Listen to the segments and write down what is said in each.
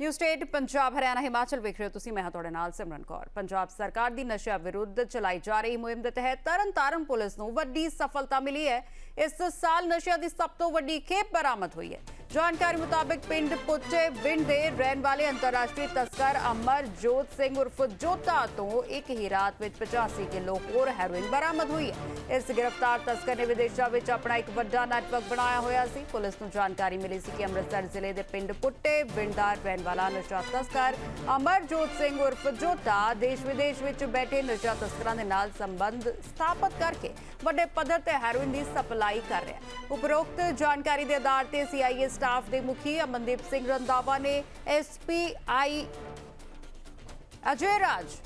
New state, Punjab, Haryana, Himachal ਵੇਖ ਰਹੇ ਹੋ ਤੁਸੀਂ। ਮੈਂ ਹਾਂ ਤੁਹਾਡੇ ਨਾਲ ਸਿਮਰਨ ਕੌਰ। ਪੰਜਾਬ ਸਰਕਾਰ ਦੀ ਨਸ਼ਾ ਵਿਰੁੱਧ ਚਲਾਈ ਜਾ ਰਹੀ ਮੁਹਿੰਮ ਦੇ ਤਹਿਤ ਤਰਨਤਾਰਨ ਪੁਲਿਸ ਨੂੰ ਵੱਡੀ ਸਫਲਤਾ ਮਿਲੀ ਹੈ। ਇਸ ਸਾਲ ਨਸ਼ਿਆਂ ਦੀ ਸਭ ਤੋਂ ਵੱਡੀ ਖੇਪ ਬਰਾਮਦ ਹੋਈ ਹੈ। ਜਾਣਕਾਰੀ ਮੁਤਾਬਕ ਪਿੰਡ ਪੁੱਚੇ ਵਿੰਡ ਦੇ ਰਹਿਣ ਵਾਲੇ ਅੰਤਰਰਾਸ਼ਟਰੀ ਤਸਕਰ ਅਮਰਜੋਤ ਸਿੰਘ ਉਰਫ ਜੋਤਾ ਤੋਂ ਇੱਕ ਹੀ ਰਾਤ ਵਿੱਚ 85 ਕਿਲੋ ਹੋਰ ਹੈਰੋਇਨ ਬਰਾਮਦ ਹੋਈ ਹੈ। ਇਸ ਗ੍ਰਿਫਤਾਰ ਤਸਕਰ ਨੇ ਵਿਦੇਸ਼ਾਂ ਵਿੱਚ ਆਪਣਾ ਇੱਕ ਵੱਡਾ ਨੈਟਵਰਕ ਬਣਾਇਆ ਹੋਇਆ ਸੀ। ਪੁਲਿਸ ਨੂੰ ਜਾਣਕਾਰੀ ਮਿਲੀ ਸੀ ਕਿ ਅੰਮ੍ਰਿਤਸਰ ਜ਼ਿਲ੍ਹੇ ਦੇ ਪਿੰਡ ਪੁੱਟੇ ਵਿੰਡਾਰ ਰਹਿਣ ਵਾਲਾ ਨਸ਼ਾ ਤਸਕਰ ਅਮਰਜੋਤ ਸਿੰਘ ਉਰਫ ਜੋਤਾ ਦੇਸ਼ ਵਿਦੇਸ਼ ਵਿੱਚ ਬੈਠੇ ਨਸ਼ਾ ਤਸਕਰਾਂ ਦੇ ਨਾਲ ਸੰਬੰਧ ਸਥਾਪਿਤ ਕਰਕੇ ਵੱਡੇ ਪੱਧਰ ਤੇ ਹੈਰੋਇਨ ਦੀ ਸਪਲਾਈ ਕਰ ਰਿਹਾ ਹੈ। ਉਪਰੋਕਤ ਜਾਣਕਾਰੀ ਦੇ ਆਧਾਰ ਤੇ ਸੀਆਈਏ ਸਟਾਫ ਦੇ ਮੁਖੀ ਅਮਨਦੀਪ ਸਿੰਘ ਰੰਦਾਵਾ ਨੇ ਐਸਪੀਆਈ ਅਜੇ ਰਾਜ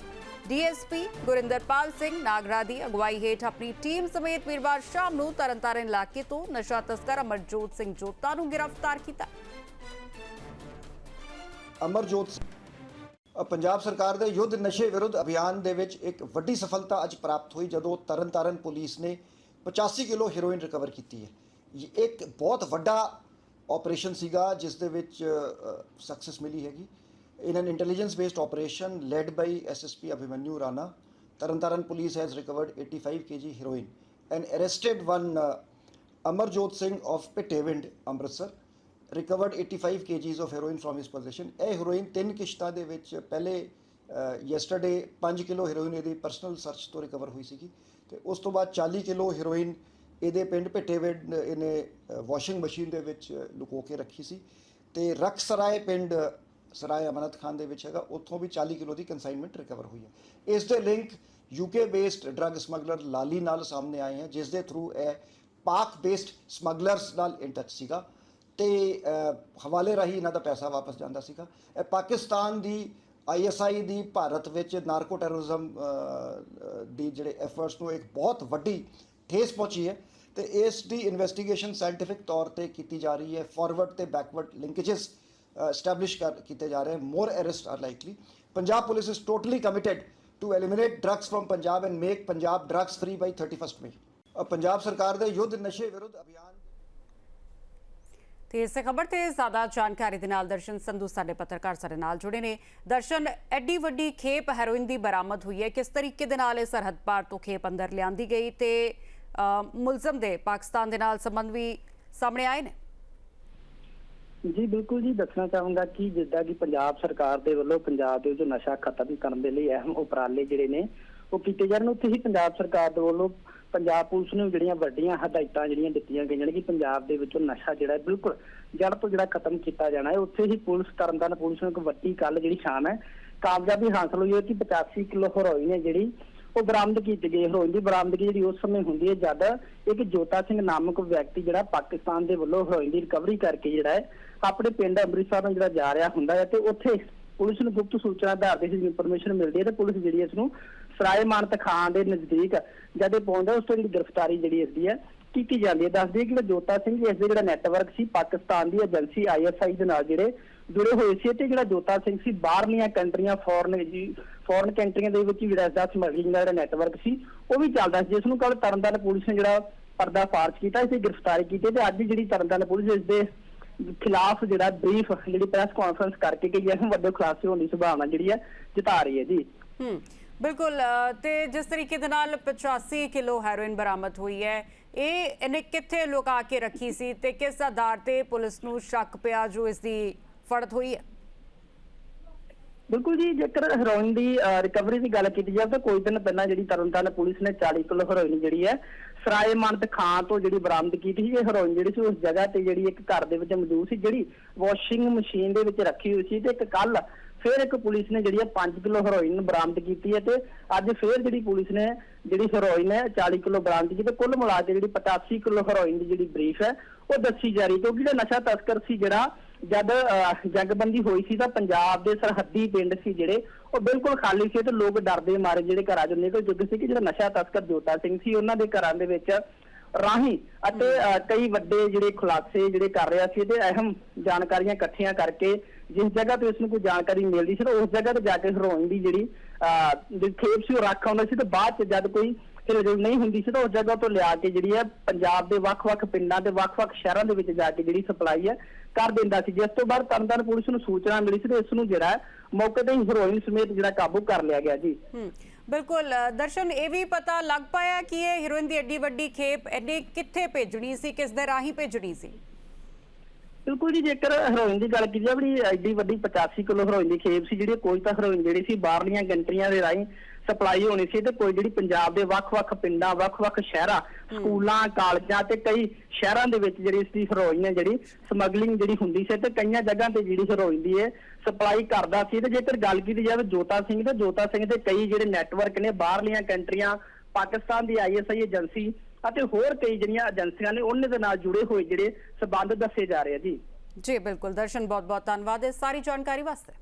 ਡੀਐਸਪੀ ਗੁਰਿੰਦਰਪਾਲ ਸਿੰਘ ਨਾਗਰਾ ਦੀ ਅਗਵਾਈ ਹੇਠ ਆਪਣੀ ਟੀਮ ਸਮੇਤ ਵੀਰਵਾਰ ਸ਼ਾਮ ਨੂੰ ਤਰਨਤਾਰਨ ਇਲਾਕੇ ਤੋਂ ਨਸ਼ਾ ਤਸਕਰ ਅਮਰਜੋਤ ਸਿੰਘ ਜੋਤਾ ਨੂੰ ਗ੍ਰਿਫਤਾਰ ਕੀਤਾ। ਅਮਰਜੋਤ ਪੰਜਾਬ ਸਰਕਾਰ ਦੇ ਯੁੱਧ ਨਸ਼ੇ ਵਿਰੁੱਧ ਅਭਿਆਨ ਦੇ ਵਿੱਚ ਇੱਕ ਵੱਡੀ ਸਫਲਤਾ ਅੱਜ ਪ੍ਰਾਪਤ ਹੋਈ ਜਦੋਂ ਤਰਨਤਾਰਨ ਪੁਲਿਸ ਨੇ 85 ਕਿਲੋ ਹੈਰੋਇਨ ਰਿਕਵਰ ਕੀਤੀ ਹੈ। ਇਹ ਇੱਕ ਬਹੁਤ ਵੱਡਾ ਆਪਰੇਸ਼ਨ ਸੀਗਾ ਜਿਸ ਦੇ ਵਿੱਚ ਸਕਸੈਸ ਮਿਲੀ ਹੈਗੀ। In an intelligence based operation led by SSP Abhimanyu Rana Tarn Taran police has recovered 85 kg heroin and arrested one uh, Amarjot Singh of Pitewind Amritsar recovered 85 kgs of heroin from his possession. ਇਹ ਹੀਰੋਇਨ ਤਿੰਨ ਕਿਸ਼ਤਾਂ ਦੇ ਵਿੱਚ ਪਹਿਲੇ yesterday 5 kilo heroin ਇਹਦੀ personal search ਤੋਂ recover ਹੋਈ ਸੀਗੀ ਤੇ ਉਸ ਤੋਂ ਬਾਅਦ 40 ਕਿਲੋ ਹੀਰੋਇਨ ਇਹਦੇ ਪਿੰਡ ਭਿੱਟੇਵਿੰਡ ਇਹਨੇ ਵਾਸ਼ਿੰਗ ਮਸ਼ੀਨ ਦੇ ਵਿੱਚ ਲੁਕੋ ਕੇ ਰੱਖੀ ਸੀ। ਤੇ ਰਕਸਰਾਏ ਪਿੰਡ, ਸਰਾਏ ਅਮਨਤ ਖਾਨ ਦੇ ਵਿੱਚ ਹੈਗਾ, ਉੱਥੋਂ ਵੀ 40 ਕਿਲੋ ਦੀ ਕਨਸਾਈਨਮੈਂਟ ਰਿਕਵਰ ਹੋਈ ਹੈ। ਇਸ ਦੇ link UK based drug smuggler Lali ਨਾਲ ਸਾਹਮਣੇ ਆਏ ਹਨ ਜਿਸ ਦੇ ਥਰੂ ਇਹ ਪਾਕ ਬੇਸਡ ਸਮਗਲਰਸ ਨਾਲ ਇਨ ਟੱਚ ਸੀਗਾ। ਤੇ ਹਵਾਲੇ ਰਾਹੀਂ ਇਹਨਾਂ ਦਾ ਪੈਸਾ ਵਾਪਸ ਜਾਂਦਾ ਸੀਗਾ। ਇਹ ਪਾਕਿਸਤਾਨ ਦੀ ਆਈਐਸਆਈ ਦੀ ਭਾਰਤ ਵਿੱਚ ਨਾਰਕੋ ਟੈਰਰਿਜ਼ਮ ਦੀ ਜਿਹੜੇ ਐਫਰਟਸ ਨੂੰ ਇੱਕ ਬਹੁਤ ਵੱਡੀ ਠੇਸ ਪਹੁੰਚੀ ਹੈ ਤੇ ਇਸ ਦੀ ਇਨਵੈਸਟੀਗੇਸ਼ਨ ਸਾਇੰਟਿਫਿਕ ਤੌਰ ਤੇ ਕੀਤੀ ਜਾ ਰਹੀ ਹੈ ਫਾਰਵਰਡ ਤੇ ਬੈਕਵਰਡ ਲਿੰਕੇजेस ਐਸਟੈਬਲਿਸ਼ ਕਰ, ਕੀਤੇ ਜਾ ਰਹੇ ਹਨ more arrest are likely Punjab police is totally committed to eliminate drugs from Punjab and make Punjab drugs free by 31st May Punjab ਸਰਕਾਰ ਦੇ ਯੁੱਧ ਨਸ਼ੇ ਵਿਰੁੱਧ ਅਭਿਆਨ। ਤੇ ਇਸ ਖਬਰ ਤੇ ਜ਼ਿਆਦਾ ਜਾਣਕਾਰੀ ਦੇ ਨਾਲ ਦਰਸ਼ਨ ਸੰਧੂ ਸਾਡੇ ਪੱਤਰਕਾਰ ਸਾਡੇ ਨਾਲ ਜੁੜੇ ਨੇ। ਦਰਸ਼ਨ, ਐਡੀ ਵੱਡੀ ਖੇਪ ਹੈਰੋਇਨ ਦੀ ਬਰਾਮਦ ਹੋਈ ਹੈ। ਕਿਸ ਤਰੀਕੇ ਦੇ ਨਾਲ ਇਹ ਸਰਹੱਦ ਪਾਰ ਤੋਂ ਖੇਪ ਅੰਦਰ ਲਿਆਂਦੀ ਗਈ ਤੇ ਮੁਲਜ਼ਮ ਦੇ ਪਾਕਿਸਤਾਨ ਦੇ ਨਾਲ ਸੰਬੰਧ ਵੀ ਸਾਹਮਣੇ ਆਏ ਨੇ। ਜੀ, ਬਿਲਕੁਲ ਜੀ। ਦੱਸਣਾ ਚਾਹੂੰਗਾ ਕਿ ਜਿੱਦਾਂ ਕਿ ਪੰਜਾਬ ਸਰਕਾਰ ਦੇ ਵੱਲੋਂ ਪੰਜਾਬ ਦੇ ਵਿੱਚ ਨਸ਼ਾ ਖਤਮ ਕਰਨ ਦੇ ਲਈ ਅਹਿਮ ਉਪਰਾਲੇ ਜਿਹੜੇ ਨੇ, ਉਹ ਕੀਤੇ ਜਾ ਉੱਥੇ ਹੀ ਪੰਜਾਬ ਸਰਕਾਰ ਦੇ ਵੱਲੋਂ ਪੰਜਾਬ ਪੁਲਿਸ ਨੂੰ ਜਿਹੜੀਆਂ ਵੱਡੀਆਂ ਹਦਾਇਤਾਂ ਜਿਹੜੀਆਂ ਦਿੱਤੀਆਂ ਗਈਆਂ ਨੇ ਕਿ ਪੰਜਾਬ ਦੇ ਵਿੱਚੋਂ ਨਸ਼ਾ ਜਿਹੜਾ ਬਿਲਕੁਲ ਜੜ ਤੋਂ ਜਿਹੜਾ ਖਤਮ ਕੀਤਾ ਜਾਣਾ ਹੈ। ਉੱਥੇ ਹੀ ਪੁਲਿਸ, ਤਰਨਤਾਰਨ ਪੁਲਿਸ ਨੂੰ ਇੱਕ ਵੱਡੀ ਕੱਲ ਜਿਹੜੀ ਸ਼ਾਨ ਹੈ, ਕਾਮਯਾਬੀ ਹਾਸਲ ਹੋਈ ਹੈ ਕਿ 85 ਕਿਲੋ ਹੈਰੋਇਨ ਹੈ ਜਿਹੜੀ ਉਹ ਬਰਾਮਦ ਕੀਤੀ ਗਈ ਹੈਰੋਇਨ ਦੀ ਬਰਾਮਦਗੀ ਜਿਹੜੀ ਉਸ ਸਮੇਂ ਹੁੰਦੀ ਹੈ ਜਦ ਇੱਕ ਜੋਤਾ ਸਿੰਘ ਨਾਮਕ ਵਿਅਕਤੀ ਜਿਹੜਾ ਪਾਕਿਸਤਾਨ ਦੇ ਵੱਲੋਂ ਹੈਰੋਇਨ ਦੀ ਰਿਕਵਰੀ ਕਰਕੇ ਜਿਹੜਾ ਹੈ, ਆਪਣੇ ਪਿੰਡ ਅੰਮ੍ਰਿਤਸਰ ਨੂੰ ਜਿਹੜਾ ਜਾ ਰਿਹਾ ਹੁੰਦਾ ਹੈ ਤੇ ਉੱਥੇ ਪੁਲਿਸ ਨੂੰ ਗੁਪਤ ਸੂਚਨਾ ਆਧਾਰ ਤੇ ਇਸ ਇਨਫੋਰਮੇਸ਼ਨ ਮਿਲਦੀ ਹੈ ਤੇ ਪੁਲਿਸ ਜਿਹੜੀ ਇਸ ਨੂੰ ਸਰਾਏ ਮਾਨਤ ਖਾਨ ਦੇ ਨਜ਼ਦੀਕ ਜਦ ਇਹ ਪਹੁੰਚਦਾ ਉਸ ਤੋਂ ਜਿਹੜੀ ਗ੍ਰਿਫਤਾਰੀ ਜਿਹੜੀ ਇਸ ਦੀ ਹੈ ਕੀਤੀ ਜਾਂਦੀ ਹੈ। ਦੱਸਦੀ ਕਿ ਜੋਤਾ ਸਿੰਘ ਇਸ ਦੇ ਜਿਹੜਾ ਨੈਟਵਰਕ ਸੀ, ਪਾਕਿਸਤਾਨ ਦੀ ਏਜੰਸੀ ਆਈਐਸਆਈ ਦੇ ਨਾਲ ਜਿਹੜੇ ਜੁੜੇ ਹੋਏ ਸੀ, ਤੇ ਜਿਹੜਾ ਜੋਤਾ ਸਿੰਘ ਸੀ, ਬਾਹਰਲੀਆਂ ਕੰਟਰੀਆਂ ਫੋਰਨ ਜੀ ਫੋਰਨ ਕੰਟਰੀਆਂ ਦੇ ਵਿੱਚ ਵੀ ਜਿਹੜਾ ਇਸਦਾ ਸਮਗਲਿੰਗ ਦਾ ਜਿਹੜਾ ਨੈਟਵਰਕ ਸੀ, ਉਹ ਵੀ ਚੱਲਦਾ ਸੀ। ਜਿਸ ਨੂੰ ਕੱਲ ਤਰਨਤਾਰਨ ਪੁਲਿਸ ਨੇ ਜਿਹੜਾ ਪਰਦਾ ਫਾਰਚ ਕੀਤਾ ਇਸ ਦੀ ਗ੍ਰਿਫਤਾਰੀ ਕੀਤੀ ਤੇ ਅੱਜ ਜਿਹੜੀ ਤਰਨਤਾਰਨ ਪੁਲਿਸ ਇਸ ਦੇ ਖਿਲਾਫ ਜਿਹੜਾ ਬਰੀਫ ਜਿਹੜੀ ਪ੍ਰੈਸ ਕਾਨਫਰੰਸ ਕਰਕੇ ਕਿ ਹੈ, ਵੱਡੇ ਖੁਲਾਸੇ ਹੋਣ ਦੀ ਸੰਭਾਵਨਾ ਜਿਹੜੀ ਹੈ, ਜਤਾ ਰਹੀ ਹੈ ਜੀ। ਹੂੰ। ਬਿਲਕੁਲ ਅ, ਤੇ ਜਿਸ ਤਰੀਕੇ ਦੇ ਨਾਲ 85 ਕਿਲੋ ਹੈਰੋਇਨ ਬਰਾਮਦ ਹੋਈ ਹੈ ਇਹ ਇਹਨੇ ਕਿੱਥੇ ਲੁਕਾ ਕੇ ਰੱਖੀ ਸੀ ਤੇ ਕਿਸ ਆਧਾਰ ਤੇ ਪੁਲਿਸ ਨੂੰ ਸ਼ੱਕ ਪਿਆ ਜੋ ਇਸ ਦੀ ਫੜਤ ਹੋਈ ਹੈ? ਬਿਲਕੁਲ ਜੀ ਜੇਕਰ ਹੈਰੋਇਨ ਦੀ ਰਿਕਵਰੀ ਦੀ ਗੱਲ ਕੀਤੀ ਜਾਵੇ ਤਾਂ ਕੋਈ ਦਿਨ ਪਹਿਲਾਂ ਜਿਹੜੀ ਤਰਨਤਾਰਨ ਪੁਲਿਸ ਨੇ 40 ਕਿਲੋ ਹੈਰੋਇਨ ਜਿਹੜੀ ਹੈ ਸਰਾਏ ਮੰਤ ਖਾਂ ਤੋਂ ਜਿਹੜੀ ਬਰਾਮਦ ਕੀਤੀ ਸੀ ਇਹ ਹੈਰੋਇਨ ਜਿਹੜੀ ਸੀ ਉਸ ਜਗ੍ਹਾ ਤੇ ਜਿਹੜੀ ਇੱਕ ਘਰ ਦੇ ਵਿੱਚ ਮੌਜੂਦ ਸੀ ਜਿਹੜੀ ਵਾਸ਼ਿੰਗ ਮਸ਼ੀਨ ਦੇ ਵਿੱਚ ਰੱਖੀ ਹੋਈ ਸੀ ਤੇ ਇੱਕ ਕੱਲ ਫਿਰ ਇੱਕ ਪੁਲਿਸ ਨੇ ਜਿਹੜੀ ਹੈ 5 ਕਿਲੋ ਹੈਰੋਇਨ ਬਰਾਮਦ ਕੀਤੀ ਹੈ ਤੇ ਅੱਜ ਫਿਰ ਜਿਹੜੀ ਪੁਲਿਸ ਨੇ ਜਿਹੜੀ ਹੈਰੋਇਨ ਹੈ 40 ਕਿਲੋ ਬਰਾਮਦ ਕੀਤੀ ਤੇ ਕੁੱਲ ਮਿਲਾ ਕੇ ਜਿਹੜੀ 85 ਕਿਲੋ ਹੈਰੋਇਨ ਦੀ ਜਿਹੜੀ ਬਰੀਫ ਹੈ ਉਹ ਦੱਸੀ ਜਾ ਰਹੀ ਕਿਉਂਕਿ ਜਿਹੜਾ ਨਸ਼ਾ ਤਸਕਰ ਸੀ ਜਿਹੜਾ ਜਦ ਅਹ, ਜੰਗਬੰਦੀ ਹੋਈ ਸੀ ਤਾਂ ਪੰਜਾਬ ਦੇ ਸਰਹੱਦੀ ਪਿੰਡ ਸੀ ਜਿਹੜੇ ਉਹ ਬਿਲਕੁਲ ਖਾਲੀ ਸੀ ਤੇ ਲੋਕ ਡਰਦੇ ਮਾਰੇ ਜਿਹੜੇ ਘਰਾਂ ਚੋਂ ਨਿਕਲ ਚੁੱਕੇ ਸੀ ਕਿ ਜਿਹੜਾ ਨਸ਼ਾ ਤਸਕਰ ਜੋਤਾ ਸਿੰਘ ਸੀ ਉਹਨਾਂ ਦੇ ਘਰਾਂ ਦੇ ਵਿੱਚ ਰਾਹੀਂ ਅਤੇ ਕਈ ਵੱਡੇ ਜਿਹੜੇ ਖੁਲਾਸੇ ਜਿਹੜੇ ਕਰ ਰਿਹਾ ਸੀ ਤੇ ਅਹਿਮ ਜਾਣਕਾਰੀਆਂ ਇਕੱਠੀਆਂ ਕਰਕੇ ਜਿਸ ਜਗ੍ਹਾ ਤੇ ਉਸ ਨੂੰ ਕੋਈ ਜਾਣਕਾਰੀ ਮਿਲਦੀ ਸੀ ਤਾਂ ਉਸ ਜਗ੍ਹਾ ਤੇ ਜਾ ਕੇ ਹੈਰੋਇਨ ਦੀ ਜਿਹੜੀ ਜਿਹੜੀ ਖੇਪ ਸੀ ਉਹ ਰੱਖ ਆਉਂਦਾ ਸੀ ਤੇ ਬਾਅਦ ਚ ਜਦ ਕੋਈ ਫਿਰ ਨਹੀਂ ਹੁੰਦੀ ਸੀ ਤਾਂ ਉਸ ਜਗ੍ਹਾ ਤੋਂ ਲਿਆ ਕੇ ਜਿਹੜੀ ਹੈ ਪੰਜਾਬ ਦੇ ਵੱਖ-ਵੱਖ ਪਿੰਡਾਂ ਤੇ ਵੱਖ-ਵੱਖ ਸ਼ਹਿਰਾਂ ਦੇ ਵਿੱਚ ਜਾ ਕੇ ਜਿਹੜੀ ਸਪਲਾਈ ਹੈ ਕਰ ਦਿੰਦਾ ਸੀ। ਜਿਸ ਤੋਂ ਬਾਅਦ ਤਰਨਤਾਰਨ ਪੁਲਿਸ ਨੂੰ ਸੂਚਨਾ ਮਿਲੀ ਸੀ ਤੇ ਇਸ ਨੂੰ ਜਿਹੜਾ ਮੌਕੇ ਤੇ ਹੀ ਹੈਰੋਇਨ ਸਮੇਤ ਜਿਹੜਾ ਕਾਬੂ ਕਰ ਲਿਆ ਗਿਆ ਜੀ। ਹੂੰ। ਬਿਲਕੁਲ ਦਰਸ਼ਨ, ਇਹ ਵੀ ਪਤਾ ਲੱਗ ਪਾਇਆ ਕਿ ਇਹ ਹੀਰੋਇਨ ਦੀ ਐਡੀ ਵੱਡੀ ਖੇਪ ਐਡੇ ਕਿੱਥੇ ਭੇਜਣੀ ਸੀ, ਕਿਸ ਦੇ ਰਾਹੀਂ ਭੇਜਣੀ ਸੀ? ਬਿਲਕੁਲ ਜੀ ਜੇਕਰ ਹੈਰੋਇਨ ਦੀ ਗੱਲ ਕੀਤੀ ਜਾਵੇ ਐਡੀ ਵੱਡੀ 85 ਕਿਲੋ ਹੈਰੋਇਨ ਦੀ ਖੇਪ ਸੀ ਜਿਹੜੀ ਕੋਈ ਤਾਂ ਹੈਰੋਇਨ ਜਿਹੜੀ ਸੀ ਬਾਹਰਲੀਆਂ ਕੰਟਰੀਆਂ ਦੇ ਰਾਹੀਂ ਸਪਲਾਈ ਹੋਣੀ ਸੀ ਤੇ ਕੋਈ ਜਿਹੜੀ ਪੰਜਾਬ ਦੇ ਵੱਖ-ਵੱਖ ਪਿੰਡਾਂ ਵੱਖ-ਵੱਖ ਸ਼ਹਿਰਾਂ ਸਕੂਲਾਂ ਕਾਲਜਾਂ ਤੇ ਕਈ ਸ਼ਹਿਰਾਂ ਦੇ ਵਿੱਚ ਜਿਹੜੀ ਇਸ ਦੀ ਹੈਰੋਇਨ ਹੈ ਜਿਹੜੀ ਸਮਗਲਿੰਗ ਜਿਹੜੀ ਹੁੰਦੀ ਸੀ ਤੇ ਕਈਆਂ ਜਗ੍ਹਾ ਤੇ ਜਿਹੜੀ ਹੈਰੋਇਨ ਦੀ ਹੈ ਸਪਲਾਈ ਕਰਦਾ ਸੀ ਤੇ ਜੇਕਰ ਗੱਲ ਕੀਤੀ ਜਾਵੇ ਜੋਤਾ ਸਿੰਘ ਤੇ ਜੋਤਾ ਸਿੰਘ ਦੇ ਕਈ ਜਿਹੜੇ ਨੈਟਵਰਕ ਨੇ ਬਾਹਰਲੀਆਂ ਕੰਟਰੀਆਂ ਪਾਕਿਸਤਾਨ ਦੀ ਆਈਐਸਆਈ ਏਜੰਸੀ ਅਤੇ ਹੋਰ ਕਈ ਜਿਹੜੀਆਂ ਏਜੰਸੀਆਂ ਨੇ ਉਹਨਾਂ ਦੇ ਨਾਲ ਜੁੜੇ ਹੋਏ ਜਿਹੜੇ ਸਬੰਧ ਦੱਸੇ ਜਾ ਰਹੇ ਆ ਜੀ। ਜੀ, ਬਿਲਕੁਲ। ਦਰਸ਼ਨ ਬਹੁਤ ਬਹੁਤ ਧੰਨਵਾਦ ਇਸ ਸਾਰੀ ਜਾਣਕਾਰੀ ਵਾਸਤੇ।